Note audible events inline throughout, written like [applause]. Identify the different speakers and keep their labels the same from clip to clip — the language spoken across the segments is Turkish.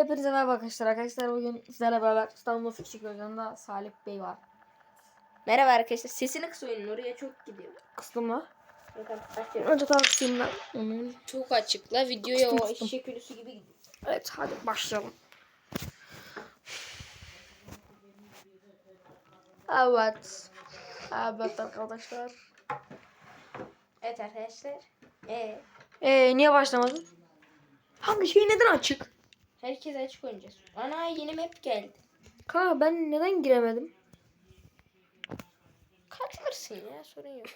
Speaker 1: Hepinize merhaba arkadaşlar. Arkadaşlar bugün sizlerle beraber İstanbul Fişik Hoca'nda Salih Bey var.
Speaker 2: Merhaba arkadaşlar. Sesini kısıyorum. Oraya çok gidiyor.
Speaker 1: Kıstım mı? Önce daha kısayım ben. Onun.
Speaker 2: Çok açıkla. Videoya o
Speaker 1: Kıstım, kıstım.
Speaker 2: eşek ölüsü gibi gidiyor.
Speaker 1: Evet hadi başlayalım. Evet. Evet arkadaşlar.
Speaker 2: Evet arkadaşlar. Ee,
Speaker 1: Ee, niye başlamadın? Hangi şey neden açık?
Speaker 2: Herkes açık oynayacağız. Ana yeni map geldi.
Speaker 1: Kanka ben neden giremedim?
Speaker 2: Katılırsın ya sorun yok.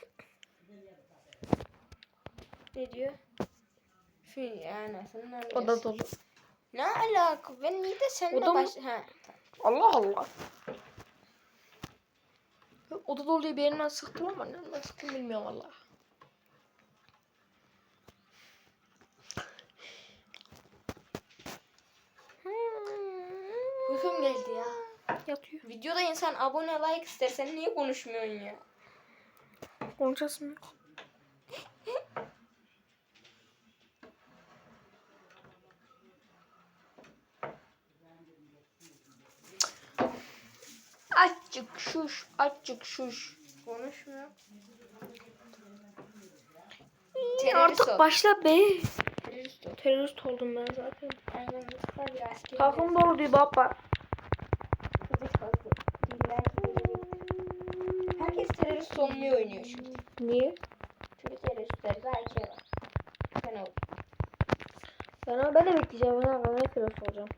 Speaker 2: ne diyor? Şu yani senin
Speaker 1: Oda dolu.
Speaker 2: Ne alaka? Ben niye de seninle
Speaker 1: Oda
Speaker 2: baş... Ha.
Speaker 1: Allah Allah. Oda dolu diye bir yerimden sıktım ama nereden sıktım bilmiyorum valla.
Speaker 2: Uykum geldi ya.
Speaker 1: Yatıyor.
Speaker 2: Videoda insan abone like ister. Sen niye konuşmuyorsun ya?
Speaker 1: Konuşacağız mı? Açık şuş, açık şuş.
Speaker 2: Konuşmuyor.
Speaker 1: İyi, Artık
Speaker 2: ol.
Speaker 1: başla be.
Speaker 2: Terörist.
Speaker 1: Terörist oldum ben zaten.
Speaker 2: Aynen.
Speaker 1: Takım dolu diyor baba.
Speaker 2: Herkes terörist olmayı oynuyor şimdi.
Speaker 1: Niye?
Speaker 2: Çünkü teröristlerde AK var. Sen ol.
Speaker 1: Ben, ben de bekleyeceğim. Ben, ben de terörist olacağım.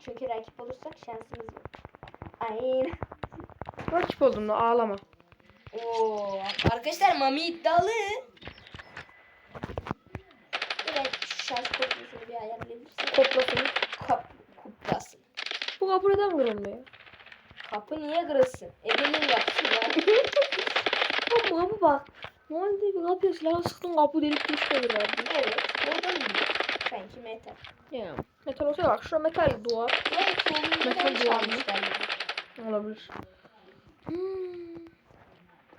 Speaker 2: Çünkü rakip olursak şansımız yok. Aynen.
Speaker 1: Rakip oldum da ağlama.
Speaker 2: Oo, arkadaşlar Mami iddialı. Evet şu kopyasını bir ayarlayabilirsek.
Speaker 1: Koplasın. Bu kapı neden kırılmıyor?
Speaker 2: Kapı niye kırılsın? Ebenin yapsın ya.
Speaker 1: Ama kapı bak. Normalde bir kapıya silah sıktın kapı delik olur abi.
Speaker 2: evet. Oradan mı? Sanki metal.
Speaker 1: Ya. Metal olsa bak şurada metal duvar.
Speaker 2: Onu
Speaker 1: Metal duvar mı? Olabilir. Hmm.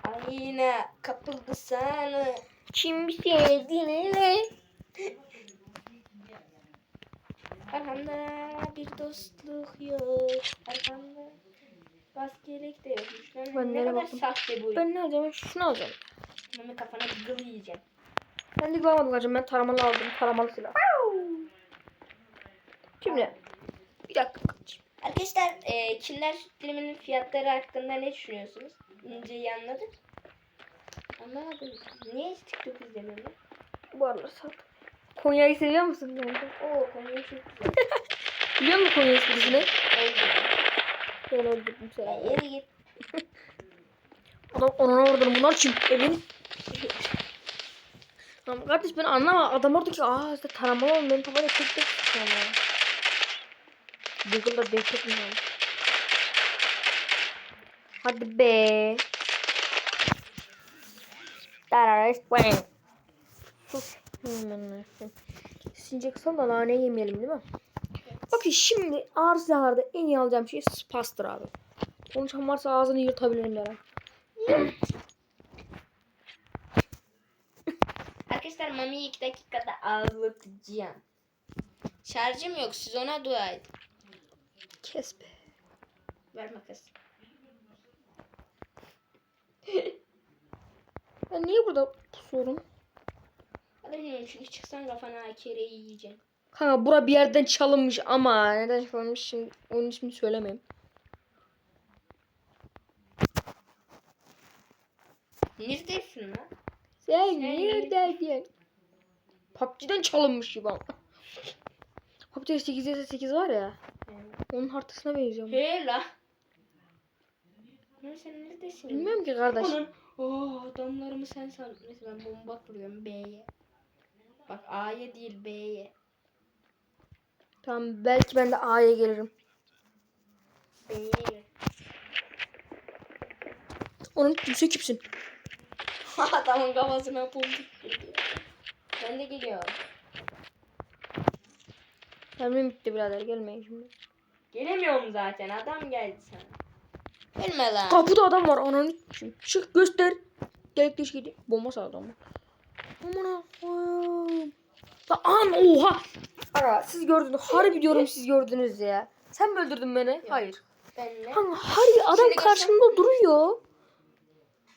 Speaker 2: Ay yine kapıldı sana.
Speaker 1: Kim sevdiğini [laughs]
Speaker 2: Arkamda bir dostluk yok. Arkamda askerlik de yokmuş. Lan
Speaker 1: Ben
Speaker 2: ne kadar
Speaker 1: baktım?
Speaker 2: sahte bu.
Speaker 1: Ben ne alacağım? Şunu alacağım.
Speaker 2: Mami kafana bir gıl yiyeceğim.
Speaker 1: Ben de almadım alacağım. Ben taramalı aldım. Taramalı silah. Şimdi. Bir dakika.
Speaker 2: Arkadaşlar e, Çinler filminin fiyatları hakkında ne düşünüyorsunuz? İnceyi anladık. Anlamadım. Niye hiç TikTok izlemiyorum?
Speaker 1: Bu aralar sat. Konya'yı seviyor musun? kanka?
Speaker 2: Oo konuyu çok güzel. [laughs]
Speaker 1: Biliyor musun Konya esprisini?
Speaker 2: Oldu.
Speaker 1: Ben öldürdüm
Speaker 2: Ya
Speaker 1: seni.
Speaker 2: yeri git. [laughs]
Speaker 1: Adam ona vurdum. Bunlar kim? Evin. Tamam kardeş ben anlama. Adam oradaki aa işte taramalı oğlum. Benim kafada tek tek tutuyor ya. Google'da destek mi var? Hadi be. Terörist bang. Sus. Hmm, Sineceksen da nane yemeyelim değil mi? Bakın şimdi ağır silahlarda en iyi alacağım şey spastır abi. Konuşan varsa ağzını yırtabilirim der. [laughs]
Speaker 2: Arkadaşlar Mami'yi 2 dakikada ağlatacağım. Şarjım yok. Siz ona dua edin.
Speaker 1: Kes be.
Speaker 2: Ver makas.
Speaker 1: Ben niye burada pusuyorum?
Speaker 2: Bilmiyorum çünkü çıksan kafana akereyi yiyeceğim.
Speaker 1: Kanka bura bir yerden çalınmış ama neden çalınmış şimdi onun ismini söylemeyeyim.
Speaker 2: Neredesin lan?
Speaker 1: Sen
Speaker 2: Sen-
Speaker 1: neredeydin? PUBG'den çalınmış gibi ama. PUBG'de 8 vs 8 var ya. Onun haritasına benziyor.
Speaker 2: He la. Lan sen neredesin?
Speaker 1: Bilmiyorum ki kardeş.
Speaker 2: Onun. Oo adamlarımı sen san. Ben bomba kuruyorum B'ye. Bak A'ya değil B'ye.
Speaker 1: Tamam belki ben de A'ya gelirim.
Speaker 2: B'ye.
Speaker 1: Onun kimse kimsin?
Speaker 2: Adamın [laughs] kafasına kuruyor. Ben de geliyorum.
Speaker 1: Mermim bitti birader gelmeyin şimdi.
Speaker 2: Gelemiyorum zaten. Adam geldi sana. Ölme lan.
Speaker 1: Kapıda adam var ananı? Çık göster. Delik deşik gidiyor. Bomba sağ adamı. Aman koyayım. Lan an oha. Ara Ya siz gördünüz. Harbi diyorum siz gördünüz ya. Sen mi öldürdün beni? Hayır.
Speaker 2: Ben?
Speaker 1: Kanka harbi adam
Speaker 2: Şimdi
Speaker 1: karşımda duruyor.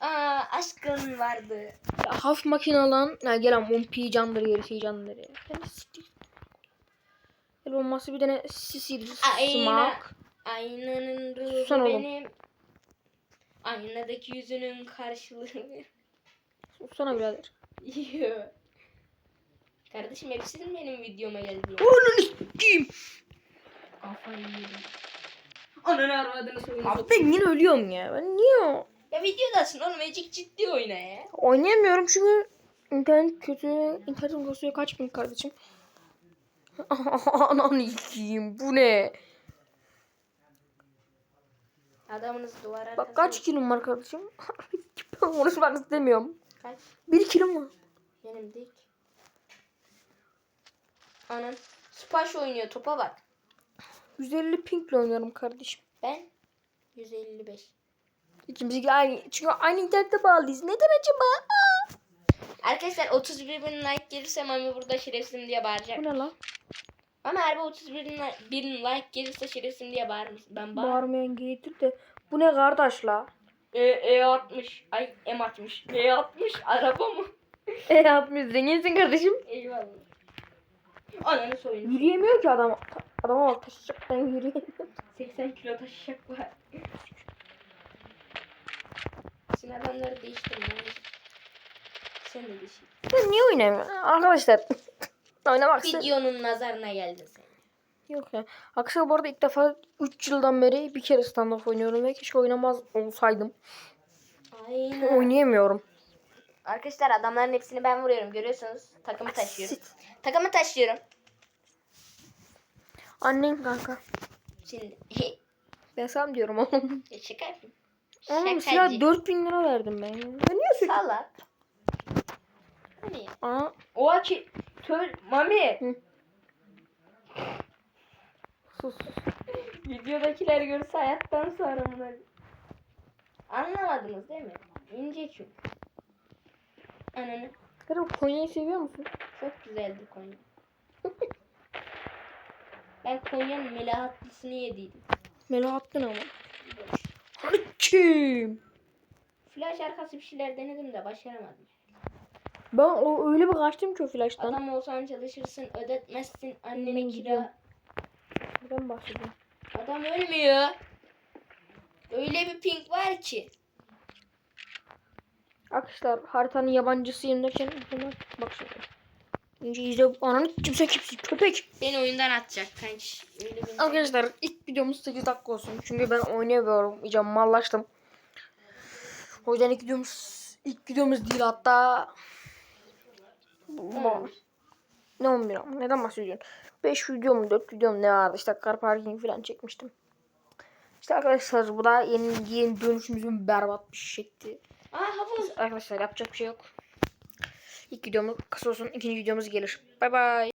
Speaker 2: Aa aşkın vardı.
Speaker 1: Ya hafif makine lan. Ya gel ama umpi canları yeri şey. Ben de siktir. El olması bir tane sisil
Speaker 2: Ayna.
Speaker 1: smoke.
Speaker 2: Aynanın ruhu
Speaker 1: oğlum.
Speaker 2: benim. Aynadaki yüzünün karşılığı.
Speaker 1: Sana birader.
Speaker 2: Yo. Kardeşim hepsinin benim videoma geldi.
Speaker 1: Onun sikeyim.
Speaker 2: Kafayı yedim. Ananı arvadını soyunu
Speaker 1: Abi ben yine ölüyorum ya. Ben niye?
Speaker 2: Ya videodasın oğlum azıcık ciddi oyna ya.
Speaker 1: Oynayamıyorum çünkü internet kötü. İnternetim kasıyor kaç bin kardeşim. [laughs] Ananı yiyeyim. Bu ne?
Speaker 2: Adamınız duvar arkasına...
Speaker 1: Bak kaç kilom var kardeşim? [laughs] ben konuşmak istemiyorum.
Speaker 2: Kaç?
Speaker 1: Bir kilom var.
Speaker 2: Benim dik. Anan. Spaş oynuyor topa bak.
Speaker 1: 150 pingle oynuyorum kardeşim.
Speaker 2: Ben 155.
Speaker 1: İkimiz aynı. Çünkü aynı internette bağlıyız. Neden acaba?
Speaker 2: Arkadaşlar 31 bin like gelirse Mami burada şerefsizim diye bağıracak.
Speaker 1: Bu ne lan?
Speaker 2: Ama bu 31 bin like, bin like gelirse şerefsizim diye bağırır mısın? Ben bağır.
Speaker 1: Bağırmayan getir de. Bu ne kardeş la?
Speaker 2: E, E60. Ay M60. E60 araba mı? [laughs]
Speaker 1: E yapmış. Zenginsin kardeşim.
Speaker 2: Eyvallah. Ananı soyun.
Speaker 1: Yürüyemiyor ki adam. Adama bak taşıyacaktan yürüyemiyor.
Speaker 2: 80 kilo taşıyacak var. Sizin adamları. Sen de değiştir.
Speaker 1: Ben niye oynamıyorum? Arkadaşlar. [laughs] Oynamak istedim.
Speaker 2: Videonun nazarına geldin sen.
Speaker 1: Yok ya. Arkadaşlar bu arada ilk defa 3 yıldan beri bir kere standart oynuyorum ve keşke oynamaz olsaydım.
Speaker 2: Aynen. [laughs]
Speaker 1: Oynayamıyorum.
Speaker 2: Arkadaşlar adamların hepsini ben vuruyorum. Görüyorsunuz. Takımı taşıyorum.
Speaker 1: Sit.
Speaker 2: Takımı taşıyorum.
Speaker 1: Annem kanka.
Speaker 2: Şimdi. [laughs]
Speaker 1: Ben sana diyorum oğlum.
Speaker 2: ya şaka yapayım.
Speaker 1: Oğlum silah 4000 lira verdim ben. Ben niye sürekli...
Speaker 2: Salak. Hani?
Speaker 1: Aa,
Speaker 2: Oha ki. Töl. Mami.
Speaker 1: Hı. Sus.
Speaker 2: Videodakiler görse hayattan sonra bunlar. Anlamadınız değil mi? İnce çünkü. Ananı.
Speaker 1: Karım Konya'yı seviyor musun?
Speaker 2: Çok güzeldi Konya. ben Konya'nın melahatlısını yediydim.
Speaker 1: Melo attın ama. Hadi kim?
Speaker 2: Flash arkası bir şeyler denedim de başaramadım.
Speaker 1: Ben o öyle bir kaçtım ki o flash'tan.
Speaker 2: Adam olsan çalışırsın, ödetmezsin annene kira.
Speaker 1: Ben bahsediyorum.
Speaker 2: Adam ölmüyor. Öyle bir ping var ki.
Speaker 1: Arkadaşlar haritanın yabancısıyım derken bak şimdi. Önce izle ananı kimse kimse köpek.
Speaker 2: Beni oyundan atacak kanki.
Speaker 1: Arkadaşlar ilk videomuz 8 dakika olsun. Çünkü ben oynayamıyorum. İyice mallaştım. O yüzden ilk videomuz ilk videomuz değil hatta bu- ne 11 ama neden bahsediyorsun? 5 video mu 4 video mu ne vardı işte car parking falan çekmiştim. İşte arkadaşlar bu da yeni yeni dönüşümüzün berbat bir şekli.
Speaker 2: Aa.
Speaker 1: Arkadaşlar yapacak bir şey yok. İlk videomuz kısa olsun ikinci videomuz gelir. Bay bay.